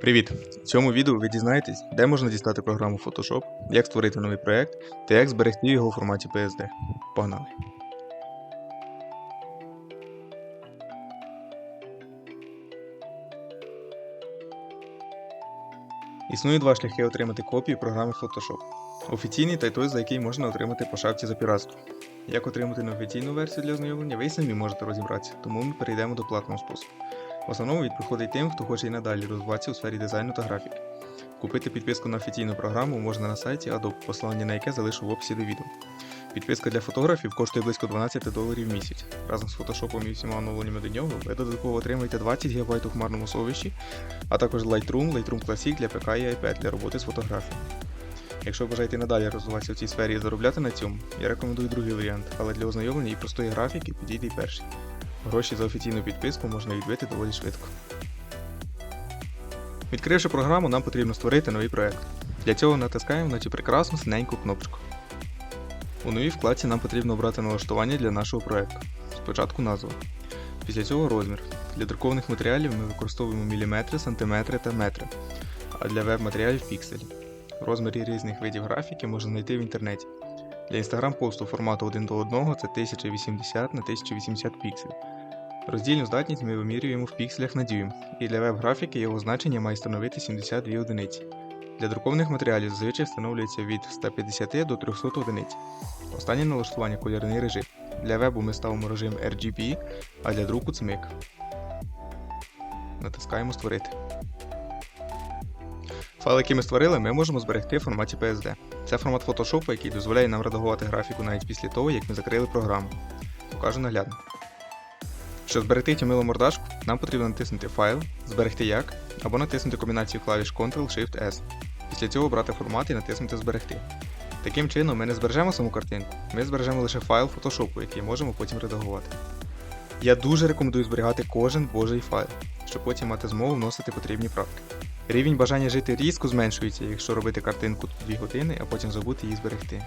Привіт! В цьому відео ви дізнаєтесь, де можна дістати програму Photoshop, як створити новий проект та як зберегти його у форматі PSD. Погнали! Існує два шляхи отримати копію програми Photoshop. Офіційний та й той, за який можна отримати по шапці за піратство. Як отримати неофіційну версію для ознайомлення, ви самі можете розібратися, тому ми перейдемо до платного способу. В основному приходить тим, хто хоче і надалі розвиватися у сфері дизайну та графіки. Купити підписку на офіційну програму можна на сайті Adobe, посилання на яке залишу в описі до відео. Підписка для фотографів коштує близько 12 доларів в місяць. Разом з фотошопом і всіма оновленнями до нього ви додатково отримаєте 20 ГБ у хмарному сховищі, а також Lightroom, Lightroom Classic для ПК і iPad для роботи з фотографією. Якщо бажаєте надалі розвиватися в цій сфері і заробляти на цьому, я рекомендую другий варіант, але для ознайомлення і простої графіки підійде і перший. Гроші за офіційну підписку можна відбити доволі швидко. Відкривши програму, нам потрібно створити новий проект. Для цього натискаємо на цю прекрасну синеньку кнопочку. У новій вкладці нам потрібно обрати налаштування для нашого проекту. Спочатку назва. Після цього розмір. Для друкованих матеріалів ми використовуємо міліметри, сантиметри та метри, а для веб-матеріалів пікселі. Розміри різних видів графіки можна знайти в інтернеті. Для Instagram посту формату 1 до 1 це 1080 на 1080 пікселів. Роздільну здатність ми вимірюємо в пікселях на дюйм, і для веб-графіки його значення має становити 72 одиниці. Для друкованих матеріалів зазвичай встановлюється від 150 до 300 одиниць. Останнє налаштування кольорний режим. Для вебу ми ставимо режим RGB, а для друку CMYK. Натискаємо Створити. Файл, який ми створили, ми можемо зберегти в форматі PSD. Це формат Photoshop, який дозволяє нам редагувати графіку навіть після того, як ми закрили програму. Покажу наглядно. Щоб зберегти цю милу мордашку, нам потрібно натиснути Файл, Зберегти як, або натиснути комбінацію клавіш Ctrl-Shift-S. Після цього обрати формат і натиснути Зберегти. Таким чином, ми не збережемо саму картинку, ми збережемо лише файл Photoshop, який можемо потім редагувати. Я дуже рекомендую зберігати кожен божий файл, щоб потім мати змогу вносити потрібні правки. Рівень бажання жити різко зменшується, якщо робити картинку 2 години, а потім забути її зберегти.